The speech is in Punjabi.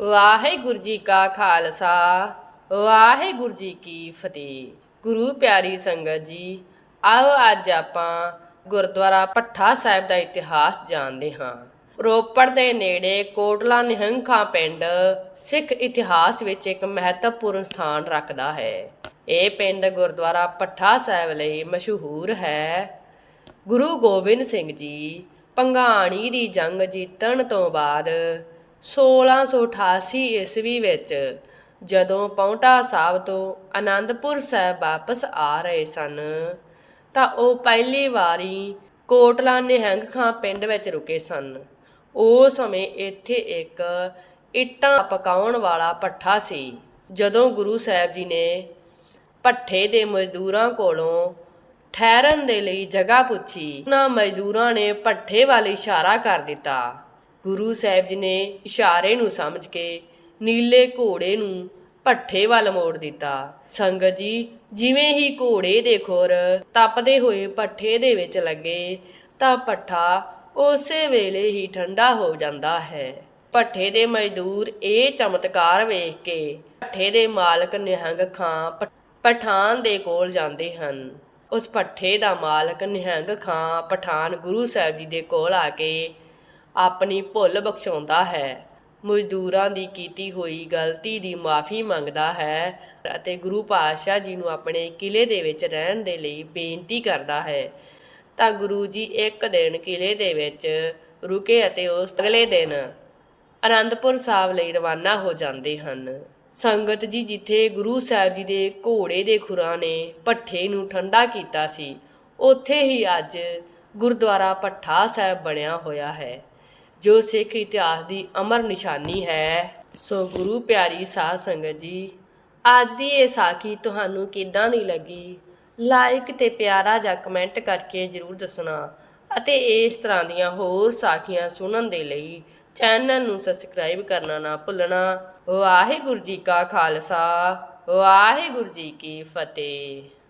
ਵਾਹਿਗੁਰੂ ਜੀ ਕਾ ਖਾਲਸਾ, ਵਾਹਿਗੁਰੂ ਜੀ ਕੀ ਫਤਿਹ। ਗੁਰੂ ਪਿਆਰੀ ਸੰਗਤ ਜੀ, ਆਓ ਅੱਜ ਆਪਾਂ ਗੁਰਦੁਆਰਾ ਪੱਠਾ ਸਾਹਿਬ ਦਾ ਇਤਿਹਾਸ ਜਾਣਦੇ ਹਾਂ। ਰੋਪੜ ਦੇ ਨੇੜੇ ਕੋਟਲਾ ਨਿਹੰਖਾਂ ਪਿੰਡ ਸਿੱਖ ਇਤਿਹਾਸ ਵਿੱਚ ਇੱਕ ਮਹੱਤਵਪੂਰਨ ਸਥਾਨ ਰੱਖਦਾ ਹੈ। ਇਹ ਪਿੰਡ ਗੁਰਦੁਆਰਾ ਪੱਠਾ ਸਾਹਿਬ ਲਈ ਮਸ਼ਹੂਰ ਹੈ। ਗੁਰੂ ਗੋਬਿੰਦ ਸਿੰਘ ਜੀ, ਪੰਘਾਣੀ ਦੀ ਜੰਗ ਜਿੱਤਣ ਤੋਂ ਬਾਅਦ 1688 ਈਸਵੀ ਵਿੱਚ ਜਦੋਂ ਪੌਂਟਾ ਸਾਹਿਬ ਤੋਂ ਆਨੰਦਪੁਰ ਸਾਹਿਬ ਵਾਪਸ ਆ ਰਹੇ ਸਨ, ਤਾਂ ਉਹ ਪਹਿਲੀ ਵਾਰੀ ਕੋਟਲਾ ਨਿਹੰਗ ਖਾਂ ਪਿੰਡ ਵਿੱਚ ਰੁਕੇ ਸਨ। ਉਸ ਸਮੇਂ ਇੱਥੇ ਇੱਕ ਇੱਟਾਂ ਪਕਾਉਣ ਵਾਲਾ ਪੱਠਾ ਸੀ, ਜਦੋਂ ਗੁਰੂ ਸਾਹਿਬ ਜੀ ਨੇ ਪੱਠੇ ਦੇ ਮਜ਼ਦੂਰਾਂ ਕੋਲੋਂ ਠਹਿਰਨ ਦੇ ਲਈ ਜਗ੍ਹਾ ਪੁੱਛੀ। ਉਹਨਾਂ ਮਜ਼ਦੂਰਾਂ ਨੇ ਪੱਠੇ ਵੱਲ ਇਸ਼ਾਰਾ ਕਰ ਦਿੱਤਾ। ਗੁਰੂ ਸਾਹਿਬ ਜੀ ਨੇ ਇਸ਼ਾਰੇ ਨੂੰ ਸਮਝ ਕੇ ਨੀਲੇ ਘੋੜੇ ਨੂੰ ਭੱਠੇ ਵੱਲ ਮੋੜ ਦਿੱਤਾ। ਸੰਗਤ ਜੀ, ਜਿਵੇਂ ਹੀ ਘੋੜੇ ਦੇ ਖੁਰ ਤਪਦੇ ਹੋਏ ਭੱਠੇ ਦੇ ਵਿੱਚ ਲੱਗੇ, ਤਾਂ ਭੱਠਾ ਉਸੇ ਵੇਲੇ ਹੀ ਠੰਡਾ ਹੋ ਜਾਂਦਾ ਹੈ। ਭੱਠੇ ਦੇ ਮਜ਼ਦੂਰ ਇਹ ਚਮਤਕਾਰ ਵੇਖ ਕੇ ਭੱਠੇ ਦੇ ਮਾਲਕ ਨਿਹੰਗ ਖਾਂ ਪਠਾਨ ਦੇ ਕੋਲ ਜਾਂਦੇ ਹਨ। ਉਸ ਭੱਠੇ ਦਾ ਮਾਲਕ ਨਿਹੰਗ ਖਾਂ ਪਠਾਨ ਗੁਰੂ ਸਾਹਿਬ ਜੀ ਦੇ ਕੋਲ ਆ ਕੇ ਆਪਣੀ ਭੁੱਲ ਬਖਸ਼ਾਉਂਦਾ ਹੈ। ਮਜ਼ਦੂਰਾਂ ਦੀ ਕੀਤੀ ਹੋਈ ਗਲਤੀ ਦੀ ਮਾਫੀ ਮੰਗਦਾ ਹੈ ਅਤੇ ਗੁਰੂ ਪਾਤਸ਼ਾਹ ਜੀ ਨੂੰ ਆਪਣੇ ਕਿਲੇ ਦੇ ਵਿੱਚ ਰਹਿਣ ਦੇ ਲਈ ਬੇਨਤੀ ਕਰਦਾ ਹੈ। ਤਾਂ ਗੁਰੂ ਜੀ ਇੱਕ ਦਿਨ ਕਿਲੇ ਦੇ ਵਿੱਚ ਰੁਕੇ ਅਤੇ ਉਸ ਅਗਲੇ ਦਿਨ ਅਨੰਦਪੁਰ ਸਾਹਿਬ ਲਈ ਰਵਾਨਾ ਹੋ ਜਾਂਦੇ ਹਨ। ਸੰਗਤ ਜੀ ਜਿੱਥੇ ਗੁਰੂ ਸਾਹਿਬ ਜੀ ਦੇ ਘੋੜੇ ਦੇ ਖੁਰਾਂ ਨੇ ਪੱਠੇ ਨੂੰ ਠੰਡਾ ਕੀਤਾ ਸੀ, ਉੱਥੇ ਹੀ ਅੱਜ ਗੁਰਦੁਆਰਾ ਪੱਠਾ ਸਾਹਿਬ ਬਣਿਆ ਹੋਇਆ ਹੈ। ਜੋ ਸਿੱਖ ਇਤਿਹਾਸ ਦੀ ਅਮਰ ਨਿਸ਼ਾਨੀ ਹੈ। ਸੋ ਗੁਰੂ ਪਿਆਰੀ ਸਾਧ ਸੰਗਤ ਜੀ, ਅੱਜ ਦੀ ਇਹ ਸਾਖੀ ਤੁਹਾਨੂੰ ਕਿੱਦਾਂ ਦੀ ਲੱਗੀ? ਲਾਈਕ ਤੇ ਪਿਆਰਾ ਜਾਂ ਕਮੈਂਟ ਕਰਕੇ ਜਰੂਰ ਦੱਸਣਾ ਅਤੇ ਇਸ ਤਰ੍ਹਾਂ ਦੀਆਂ ਹੋਰ ਸਾਖੀਆਂ ਸੁਣਨ ਦੇ ਲਈ ਚੈਨਲ ਨੂੰ ਸਬਸਕ੍ਰਾਈਬ ਕਰਨਾ ਨਾ ਭੁੱਲਣਾ। ਵਾਹਿਗੁਰੂ ਜੀ ਕਾ ਖਾਲਸਾ, ਵਾਹਿਗੁਰੂ ਜੀ ਕੀ ਫਤਿਹ।